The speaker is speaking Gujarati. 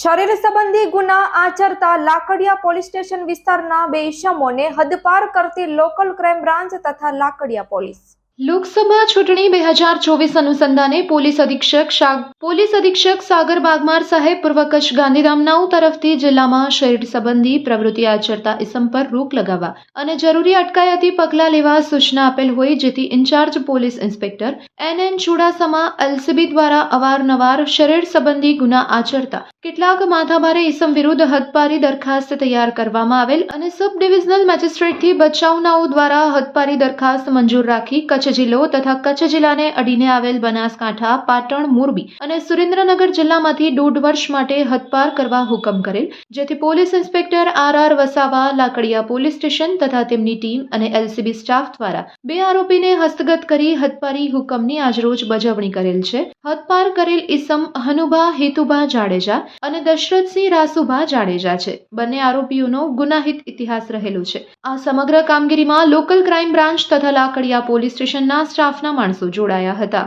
શરીર સંબંધી ગુના આચરતા લાકડિયા પોલીસ સ્ટેશન વિસ્તારના બે ઇસમોને હદપાર કરતી લોકલ ક્રાઇમ બ્રાન્ચ તથા લાકડિયા પોલીસ. લોકસભા ચૂંટણી બે હજાર ચોવીસ અનુસંધાને પોલીસ અધિક્ષક પોલીસ અધિક્ષક સાગર બાગમાર સાહેબ પૂર્વ કચ્છ ગાંધીધામનાઓ તરફથી જિલ્લામાં શરીર સંબંધી પ્રવૃત્તિ આચરતા ઇસમ પર રોક લગાવવા અને જરૂરી અટકાયતી પગલાં લેવા સૂચના આપેલ હોય જેથી incharge police inspector N N Chudasama LCB દ્વારા અવારનવાર શરીર સંબંધી ગુના આચરતા કેટલાક માથાભારે ઇસમ વિરુદ્ધ હદપારી દરખાસ્ત તૈયાર કરવામાં આવેલ અને સબ ડિવિઝનલ મેજિસ્ટ્રેટથી બચાવનાઓ દ્વારા હદપારી દરખાસ્ત મંજૂર રાખી કચ્છ જિલ્લો તથા કચ્છ જિલ્લાને અડીને આવેલ બનાસકાંઠા, પાટણ, મોરબી અને સુરેન્દ્રનગર જિલ્લામાંથી દોઢ વર્ષ માટે હદપાર કરવા હુકમ કરેલ, જેથી police inspector R R Vasava, Lakadiya police station તથા તેમની ટીમ અને એલસીબી સ્ટાફ દ્વારા બે આરોપીને હસ્તગત કરી હદપારી હુકમની આજરોજ બજવણી કરેલ છે. હદપાર કરેલ ઇસમ હનુભા હેતુભા જાડેજા અને દશરથસિંહ રાસુભા જાડેજા છે. બંને આરોપીઓનો ગુનાહિત ઇતિહાસ રહેલો છે. આ સમગ્ર કામગીરીમાં લોકલ ક્રાઇમ બ્રાન્ચ તથા લાકડિયા પોલીસ સ્ટેશનના સ્ટાફના માણસો જોડાયા હતા.